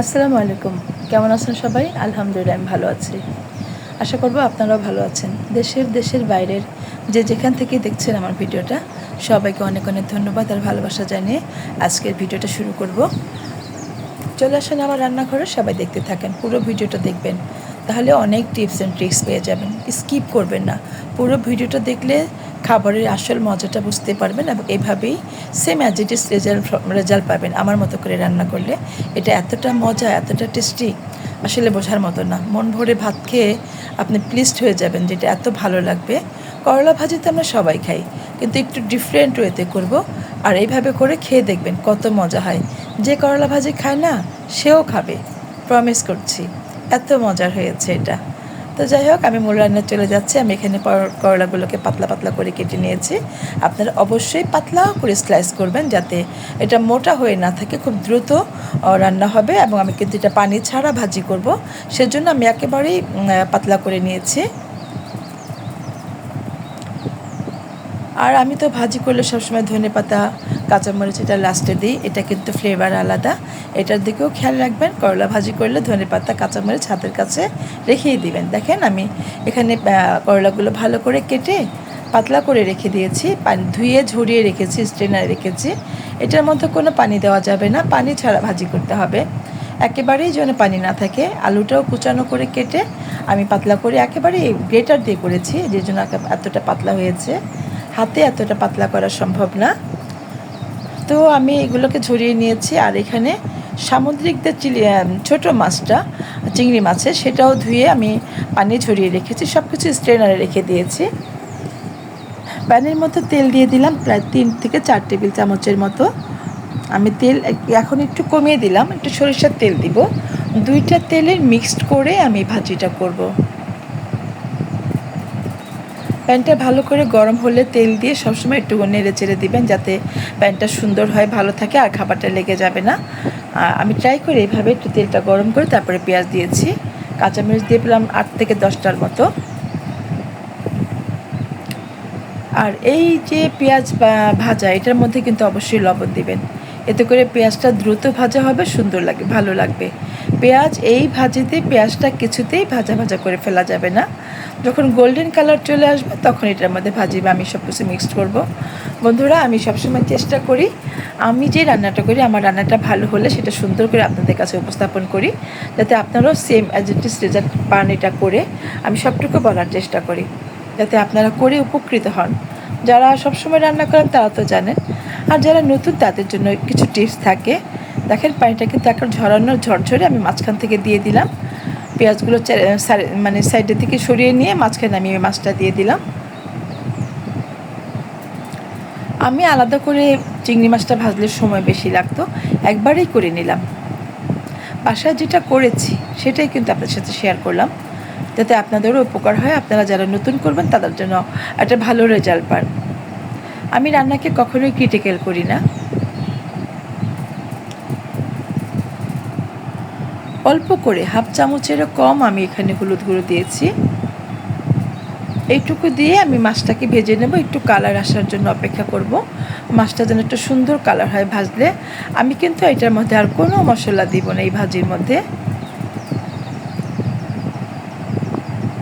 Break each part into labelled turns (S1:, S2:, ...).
S1: আসসালামু আলাইকুম। কেমন আছেন সবাই? আলহামদুলিল্লাহ, আমি ভালো আছি। আশা করব আপনারাও ভালো আছেন। দেশের দেশের বাইরের যে যেখান থেকে দেখছেন আমার ভিডিওটা, সবাইকে অনেক অনেক ধন্যবাদ আর ভালোবাসা জানিয়ে আজকের ভিডিওটা শুরু করব। চলে আসেন আমার রান্নাঘরে, সবাই দেখতে থাকেন, পুরো ভিডিওটা দেখবেন। তাহলে অনেক টিপস অ্যান্ড ট্রিক্স পেয়ে যাবেন। স্কিপ করবেন না। পুরো ভিডিওটা দেখলে খাবারের আসল মজাটা বুঝতে পারবেন এবং এভাবেই সেম অ্যাজ রেজাল্ট রেজাল্ট পাবেন। আমার মতো করে রান্না করলে এটা এতটা মজা, এতটা টেস্টি আসলে বোঝার মতো না। মন ভরে ভাত খেয়ে আপনি প্লিজড হয়ে যাবেন যেটা এত ভালো লাগবে। করলা ভাজি তো আমরা সবাই খাই, কিন্তু একটু ডিফারেন্ট ওয়েতে করব আর এইভাবে করে খেয়ে দেখবেন কত মজা হয়। যে করলা ভাজি খায় না, সেও খাবে। প্রমিস করছি, এত মজার হয়েছে এটা। তো যাই হোক, আমি মূল রান্না চলে যাচ্ছি। আমি এখানে করলাগুলোকে পাতলা পাতলা করে কেটে নিয়েছি। আপনারা অবশ্যই পাতলা করে স্লাইস করবেন যাতে এটা মোটা হয়ে না থাকে, খুব দ্রুত রান্না হবে এবং আমি কিন্তু এটা পানি ছাড়া ভাজি করব। সেজন্য আমি একেবারেই পাতলা করে নিয়েছি। আর আমি তো ভাজি করলে সবসময় ধনে পাতা কাঁচামরিচ এটা লাস্টে দিই। এটা কিন্তু ফ্লেভার আলাদা। এটার দিকেও খেয়াল রাখবেন, করলা ভাজি করলে ধনে পাতা, কাঁচামরিচ হাতের কাছে রেখেই দিবেন। দেখেন আমি এখানে করলাগুলো ভালো করে কেটে পাতলা করে রেখে দিয়েছি। পানি ধুয়ে ঝরিয়ে রেখেছি স্ট্রেনারে রেখেছি। এটার মধ্যে কোনো পানি দেওয়া যাবে না। পানি ছাড়া ভাজি করতে হবে। একেবারেই যেন পানি না থাকে। আলুটাও কুচানো করে কেটে আমি পাতলা করে একেবারে গ্রেটার দিয়ে করেছি, যে জন্য এতটা পাতলা হয়েছে। হাতে এতটা পাতলা করা সম্ভব না। তো আমি এগুলোকে ঝরিয়ে নিয়েছি, আর এখানে সামুদ্রিক যে চিলি ছোটো মাছটা, চিংড়ি মাছের, সেটাও ধুয়ে আমি পানি ঝরিয়ে রেখেছি সব কিছু স্ট্রেনারে রেখে দিয়েছি। প্যানের মতো তেল দিয়ে দিলাম প্রায় তিন থেকে চার টেবিল চামচের মতো। আমি তেল এখন একটু কমিয়ে দিলাম, একটু সরিষার তেল দিব। দুইটা তেলের মিক্সড করে আমি ভাজিটা করব। প্যানটা ভালো করে গরম হলে তেল দিয়ে সবসময় একটু নেড়ে চেড়ে দিবেন যাতে প্যানটা সুন্দর হয়, ভালো থাকে আর খাবারটা লেগে যাবে না। আমি ট্রাই করি এইভাবে একটু তেলটা গরম করে তারপরে পেঁয়াজ দিয়েছি। কাঁচামরিচ দিয়ে পেলাম আট থেকে দশটার মতো। আর এই যে পেঁয়াজ ভাজা, এটার মধ্যে কিন্তু অবশ্যই লবণ দিবেন। এতে করে পেঁয়াজটা দ্রুত ভাজা হবে, সুন্দর লাগে, ভালো লাগবে। পেঁয়াজ এই ভাজিতে, পেঁয়াজটা কিছুতেই ভাজা ভাজা করে ফেলা যাবে না। যখন গোল্ডেন কালার চলে আসবে, তখন এটার মধ্যে ভাজি বা আমি সব কিছু মিক্সড করব। বন্ধুরা, আমি সবসময় চেষ্টা করি, আমি যে রান্নাটা করি, আমার রান্নাটা ভালো হলে সেটা সুন্দর করে আপনাদের কাছে উপস্থাপন করি, যাতে আপনারাও same as it is result পান এটা করে। আমি সবটুকু বলার চেষ্টা করি, যাতে আপনারা করে উপকৃত হন। যারা সবসময় রান্না করেন, তারা তো জানেন আর যারা নতুন, তাদের জন্য কিছু টিপস থাকে। দেখেন, পানিটা কিন্তু এখন ঝরানো, ঝরঝরে আমি মাঝখান থেকে দিয়ে দিলাম। পেঁয়াজগুলো মানে সাইডের থেকে সরিয়ে নিয়ে মাঝখানে আমি মাছটা দিয়ে দিলাম। আমি আলাদা করে চিংড়ি মাছটা ভাজলে সময় বেশি লাগতো, একবারেই করে নিলাম। বাসায় যেটা করেছি, সেটাই কিন্তু আপনার সাথে শেয়ার করলাম। যাতে আপনাদেরও উপকার হয়, আপনারা যারা নতুন করবেন, তাদের জন্য একটা ভালো রেজাল্ট পান। আমি রান্নাকে কখনোই ক্রিটিক্যাল করি না। অল্প করে হাফ চামচেরও কম আমি এখানে হলুদ গুঁড়ো দিয়েছি। এইটুকু দিয়ে আমি মাছটাকে ভেজে নেব, একটু কালার আসার জন্য অপেক্ষা করব। মাছটা যেন একটু সুন্দর কালার হয় ভাজলে। আমি কিন্তু এটার মধ্যে আর কোনো মশলা দিব না এই ভাজির মধ্যে।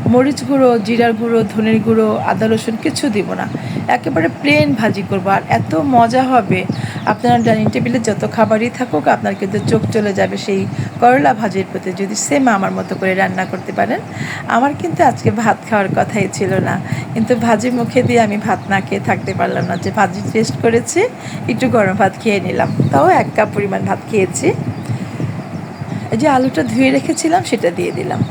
S1: মরিচ গুঁড়ো, জিরার গুঁড়ো, ধনের গুঁড়ো, আদা রসুন কিছু দিব না। একেবারে প্লেন ভাজি করব। আর এত মজা হবে। আপনার ডাইনিং টেবিলে যত খাবারই থাকুক, আপনার কিন্তু চোখ চলে যাবে সেই করলা ভাজির প্রতি। যদি সেম আমার মতো করে রান্না করতে পারেন, আমার কিন্তু আজকে ভাত খাওয়ার কথাই ছিল না। কিন্তু ভাজি মুখে দিয়ে আমি ভাত না খেয়ে থাকতে পারলাম না। যে ভাজি টেস্ট করেছি, একটু গরম ভাত খেয়ে নিলাম। তাও এক কাপ পরিমাণ ভাত খেয়েছি। এই যে আলুটা ধুয়ে রেখেছিলাম, সেটা দিয়ে দিলাম।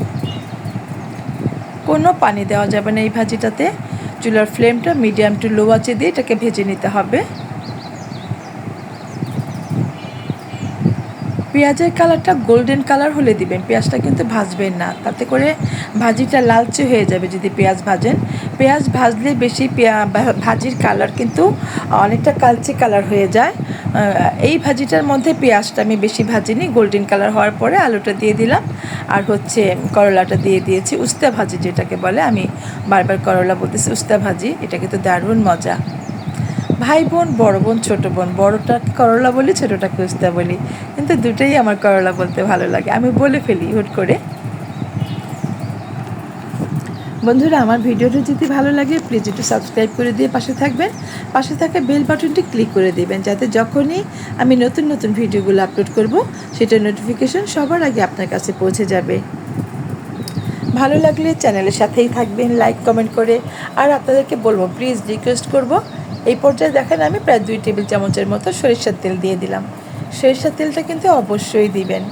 S1: কোনো পানি দেওয়া যাবে না এই ভাজিটাতে। চুলার ফ্লেমটা মিডিয়াম টু লো আঁচে দিয়ে এটাকে ভেজে নিতে হবে। পেঁয়াজের কালারটা গোল্ডেন কালার হলে দিবেন, পেঁয়াজটা কিন্তু ভাজবেন না। তাতে করে ভাজিটা লালচে হয়ে যাবে যদি পেঁয়াজ ভাজেন। পেঁয়াজ ভাজলে বেশি ভাজির কালার কিন্তু অনেকটা কালচে কালার হয়ে যায়। এই ভাজিটার মধ্যে পেঁয়াজটা আমি বেশি ভাজিনি গোল্ডেন কালার হওয়ার পরে আলুটা দিয়ে দিলাম। আর হচ্ছে করলাটা দিয়ে দিয়েছি, উস্তা ভাজি যেটাকে বলে। আমি বারবার করলা বলতেছি উস্তা ভাজি, এটা কিন্তু দারুণ মজা। ভাই বোন, বড় বোন, ছোটো বোন, বড়টাকে করলা বলি, ছোটোটাকে উস্তা বলি। কিন্তু দুটোই আমার করলা বলতে ভালো লাগে। আমি বলে ফেলি হুট করে। বন্ধুরা, আমার ভিডিওটা যদি ভালো লাগে প্লিজ একটু সাবস্ক্রাইব করে দিয়ে পাশে থাকবেন। পাশে থাকা বেল বাটনটি ক্লিক করে দেবেন, যাতে যখনই আমি নতুন নতুন ভিডিওগুলো আপলোড করব, সেটার নোটিফিকেশন সবার আগে আপনার কাছে পৌঁছে যাবে। ভালো লাগলে চ্যানেলের সাথেই থাকবেন লাইক কমেন্ট করে। আর আপনাদেরকে বলব প্লিজ রিকোয়েস্ট করব। এই পর্যায়ে দেখেন, আমি প্রায় দুই টেবিল চামচের মতো সরিষার তেল দিয়ে দিলাম। সরিষার তেলটা কিন্তু অবশ্যই দিবেন।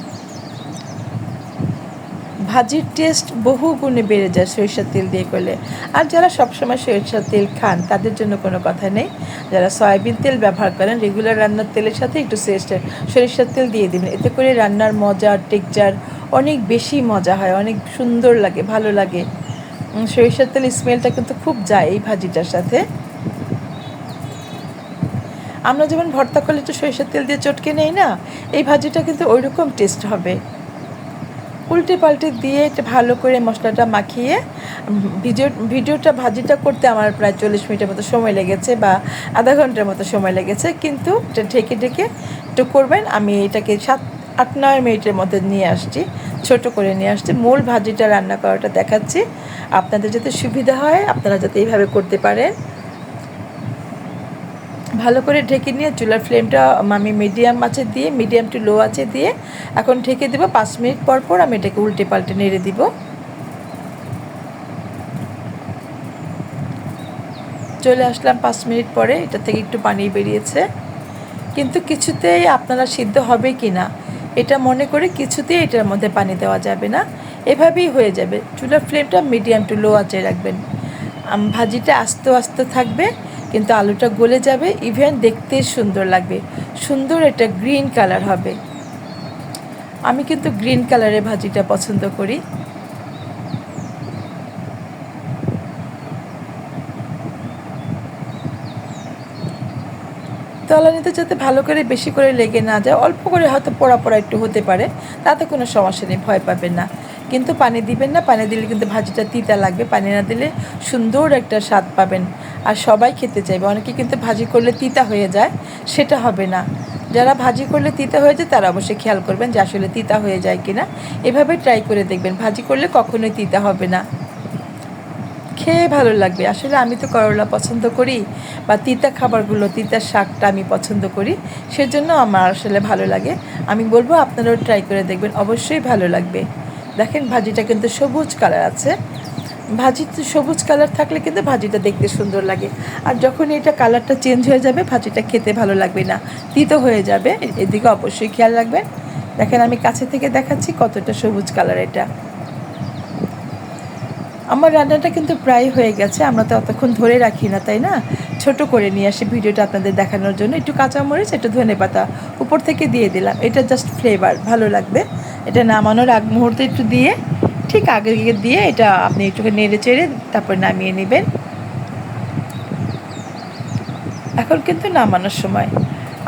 S1: ভাজির টেস্ট বহু গুণে বেড়ে যায় সরিষার তেল দিয়ে করলে। আর যারা সবসময় সরিষার তেল খান, তাদের জন্য কোনো কথা নেই। যারা সয়াবিন তেল ব্যবহার করেন রেগুলার রান্নার তেলের সাথে একটু সরিষার সরিষার তেল দিয়ে দিবেন। এতে করে রান্নার মজা টেকচার অনেক বেশি মজা হয়, অনেক সুন্দর লাগে, ভালো লাগে। সরিষার তেল স্মেলটা কিন্তু খুব যায় এই ভাজিটার সাথে। আমরা যেমন ভর্তা করলে একটু সরিষার তেল দিয়ে চটকে নেই না? এই ভাজিটা কিন্তু ওই রকম টেস্ট হবে। উল্টে পাল্টে দিয়ে ভালো করে মশলাটা মাখিয়ে ভিডিও, ভিডিওটা, ভাজিটা করতে আমার প্রায় চল্লিশ মিনিটের মতো সময় লেগেছে বা আধা ঘণ্টার মতো সময় লেগেছে। কিন্তু এটা ঢেকে ঢেকে একটু করবেন, আমি এটাকে সাত, আট, নয় মিনিটের মধ্যে নিয়ে আসছি, ছোট করে নিয়ে আসছি। মূল ভাজিটা রান্না করাটা দেখাচ্ছি। আপনাদের যাতে সুবিধা হয়, আপনারা যাতে এইভাবে করতে পারেন। ভালো করে ঢেকে নিয়ে চুলার ফ্লেমটা আমি মিডিয়াম আছে দিয়ে, মিডিয়াম টু লো আছে দিয়ে এখন ঢেকে দেবো পাঁচ মিনিট পর পর আমি এটাকে উল্টে পাল্টে নেড়ে দিব। চলে আসলাম পাঁচ মিনিট পরে, এটা থেকে একটু পানি বেরিয়েছে। কিন্তু কিছুতেই আপনারা সিদ্ধ হবে কি না এটা মনে করে কিছুতেই এটার মধ্যে পানি দেওয়া যাবে না। এভাবেই হয়ে যাবে। চুলার ফ্লেমটা মিডিয়াম টু লো আছে রাখবেন। ভাজিটা আস্তে আস্তে থাকবে। কিন্তু আলুটা গলে যাবে, ইভেন দেখতে সুন্দর লাগবে। সুন্দর একটা গ্রিন কালার হবে। আমি কিন্তু গ্রিন কালারের ভাজিটা পছন্দ করি। তলানিতে যাতে ভালো করে বেশি করে লেগে না যায়, অল্প করে হয়তো পোড়া পোড়া একটু হতে পারে, তাতে কোনো সমস্যা নেই, ভয় পাবেন না। কিন্তু পানি দিবেন না, পানি দিলে কিন্তু ভাজিটা তিতা লাগবে, পানি না দিলে সুন্দর একটা স্বাদ পাবেন। আর সবাই খেতে চাইবে। অনেকে কিন্তু ভাজি করলে তিতা হয়ে যায়, সেটা হবে না। যারা ভাজি করলে তিতা হয়ে যায়, তারা অবশ্যই খেয়াল করবেন যে আসলে তিতা হয়ে যায় কিনা। এভাবে ট্রাই করে দেখবেন, ভাজি করলে কখনোই তিতা হবে না। খেয়ে ভালো লাগবে। আসলে আমি তো করলা পছন্দ করি বা তিতা খাবারগুলো, তিতার শাকটা আমি পছন্দ করি, সেজন্য আমার আসলে ভালো লাগে। আমি বলব আপনারাও ট্রাই করে দেখবেন, অবশ্যই ভালো লাগবে। দেখেন ভাজিটা কিন্তু সবুজ কালার আছে। ভাজি সবুজ কালার থাকলে কিন্তু ভাজিটা দেখতে সুন্দর লাগে। আর যখন এটা কালারটা চেঞ্জ হয়ে যাবে, ভাজিটা খেতে ভালো লাগবে না। তিতো হয়ে যাবে, এদিকে অবশ্যই খেয়াল রাখবেন। দেখেন আমি কাছে থেকে দেখাচ্ছি কতটা সবুজ কালার এটা। আমার রান্নাটা কিন্তু প্রায় হয়ে গেছে, আমরা তো অতক্ষণ ধরে রাখি না, তাই না? ছোট করে নিয়ে আসি ভিডিওটা আপনাদের দেখানোর জন্য। একটু কাঁচামরিচ, একটু ধনে পাতা উপর থেকে দিয়ে দিলাম। এটা জাস্ট ফ্লেভার ভালো লাগবে। এটা নামানোর আগ মুহূর্তে একটু দিয়ে ঠিক আগে দিয়ে এটা আপনি একটু নেড়ে চেড়ে তারপর নামিয়ে নেবেন। এখন কিন্তু নামানোর সময়।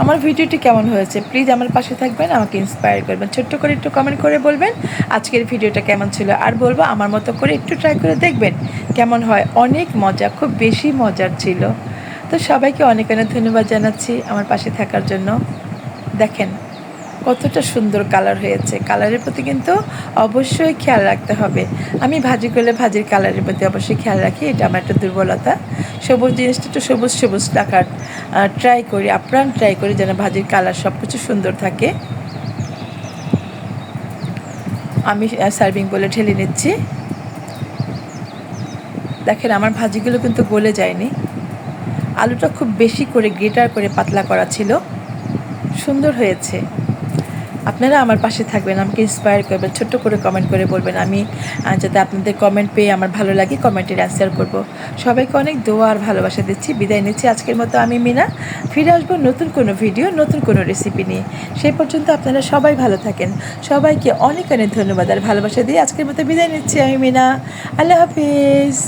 S1: আমার ভিডিওটি কেমন হয়েছে প্লিজ আমার পাশে থাকবেন, আমাকে ইন্সপায়ার করবেন। ছোট্ট করে একটু কমেন্ট করে বলবেন, আজকের ভিডিওটা কেমন ছিল। আর বলব, আমার মতো করে একটু ট্রাই করে দেখবেন কেমন হয়। অনেক মজা, খুব বেশি মজার ছিল। তো সবাইকে অনেক অনেক ধন্যবাদ জানাচ্ছি আমার পাশে থাকার জন্য। দেখেন কতটা সুন্দর কালার হয়েছে। কালারের প্রতি কিন্তু অবশ্যই খেয়াল রাখতে হবে। আমি ভাজি করলে ভাজির কালারের প্রতি অবশ্যই খেয়াল রাখি, এটা আমার একটা দুর্বলতা। সবুজ জিনিসটা একটু সবুজ সবুজ রাখার ট্রাই করি, আপ্রাণ ট্রাই করি যেন ভাজির কালার সব কিছু সুন্দর থাকে। আমি সার্ভিং বলে ঢেলে নিচ্ছি। দেখেন আমার ভাজিগুলো কিন্তু গলে যায়নি। আলুটা খুব বেশি করে, গ্রেটার করে, পাতলা করা ছিল। সুন্দর হয়েছে। আপনারা আমার পাশে থাকবেন, আমাকে ইন্সপায়ার করবেন, ছোট্ট করে কমেন্ট করে বলবেন আমি যাতে আপনাদের কমেন্ট পেয়ে আমার ভালো লাগে কমেন্টের অ্যান্সার করব। সবাইকে অনেক দোয়া আর ভালোবাসা দিচ্ছি, বিদায় নিচ্ছি। আজকের মতো আমি মিনা, ফিরে আসব নতুন কোনো ভিডিও নতুন কোনো রেসিপি নিয়ে। সেই পর্যন্ত আপনারা সবাই ভালো থাকেন। সবাইকে অনেক অনেক ধন্যবাদ আর ভালোবাসা দিয়ে আজকের মতো বিদায় নিচ্ছি আমি, মিনা। আল্লাহ হাফিজ।